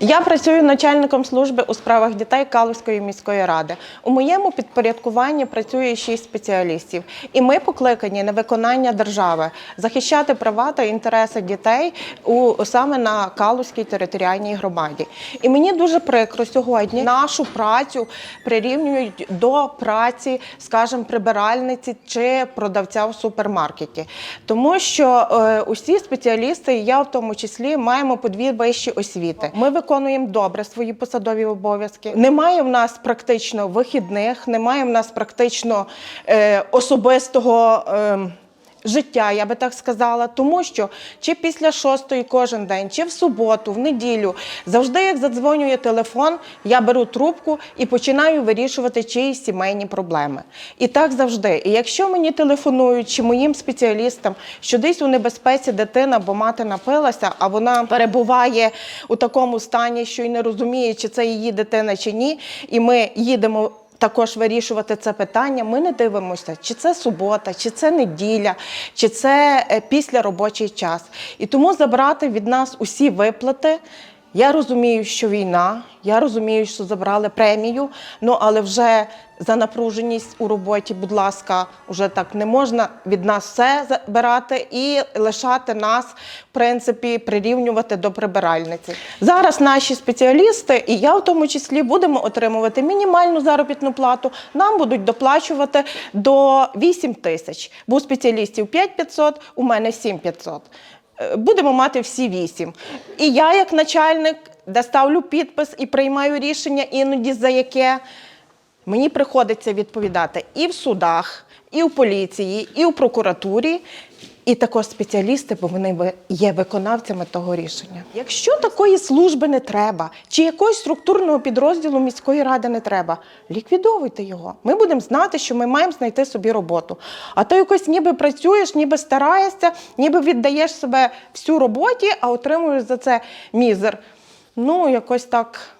Я працюю начальником служби у справах дітей Калузької міської ради. У моєму підпорядкуванні працює шість спеціалістів, і ми покликані на виконання держави захищати права та інтереси дітей у саме на Калузькій територіальній громаді. І мені дуже прикро сьогодні нашу працю прирівнюють до праці, скажімо, прибиральниці чи продавця в супермаркеті, тому що е, усі спеціалісти, я в тому числі, маємо по вищі освіти. Ми виконуємо добре свої посадові обов'язки. Немає в нас практично вихідних, немає в нас практично е, особистого. Е, життя, я би так сказала, тому що чи після шостої кожен день, чи в суботу, в неділю, завжди, як задзвонює телефон, я беру трубку і починаю вирішувати чиїсь сімейні проблеми. І так завжди. І якщо мені телефонують чи моїм спеціалістам, що десь у небезпеці дитина, бо мати напилася, а вона перебуває у такому стані, що й не розуміє, чи це її дитина, чи ні, і ми їдемо також вирішувати це питання. Ми не дивимося, чи це субота, чи це неділя, чи це після робочий час. І тому забрати від нас усі виплати. Я розумію, що війна, я розумію, що забрали премію, ну але вже за напруженість у роботі, будь ласка, вже так не можна від нас все забирати і лишати нас, в принципі, прирівнювати до прибиральниці. Зараз наші спеціалісти, і я в тому числі, будемо отримувати мінімальну заробітну плату. Нам будуть доплачувати до 8 тисяч. Бо у спеціалістів 5500, у мене 7500. Е, Будемо мати всі вісім. І я, як начальник, доставлю підпис і приймаю рішення іноді за яке мені приходиться відповідати і в судах, і в поліції, і в прокуратурі, і також спеціалісти, бо вони є виконавцями того рішення. Якщо такої служби не треба, чи якогось структурного підрозділу міської ради не треба, ліквідовуйте його. Ми будемо знати, що ми маємо знайти собі роботу. А то якось ніби працюєш, ніби стараєшся, ніби віддаєш себе всю роботі, а отримуєш за це мізер. Ну, якось так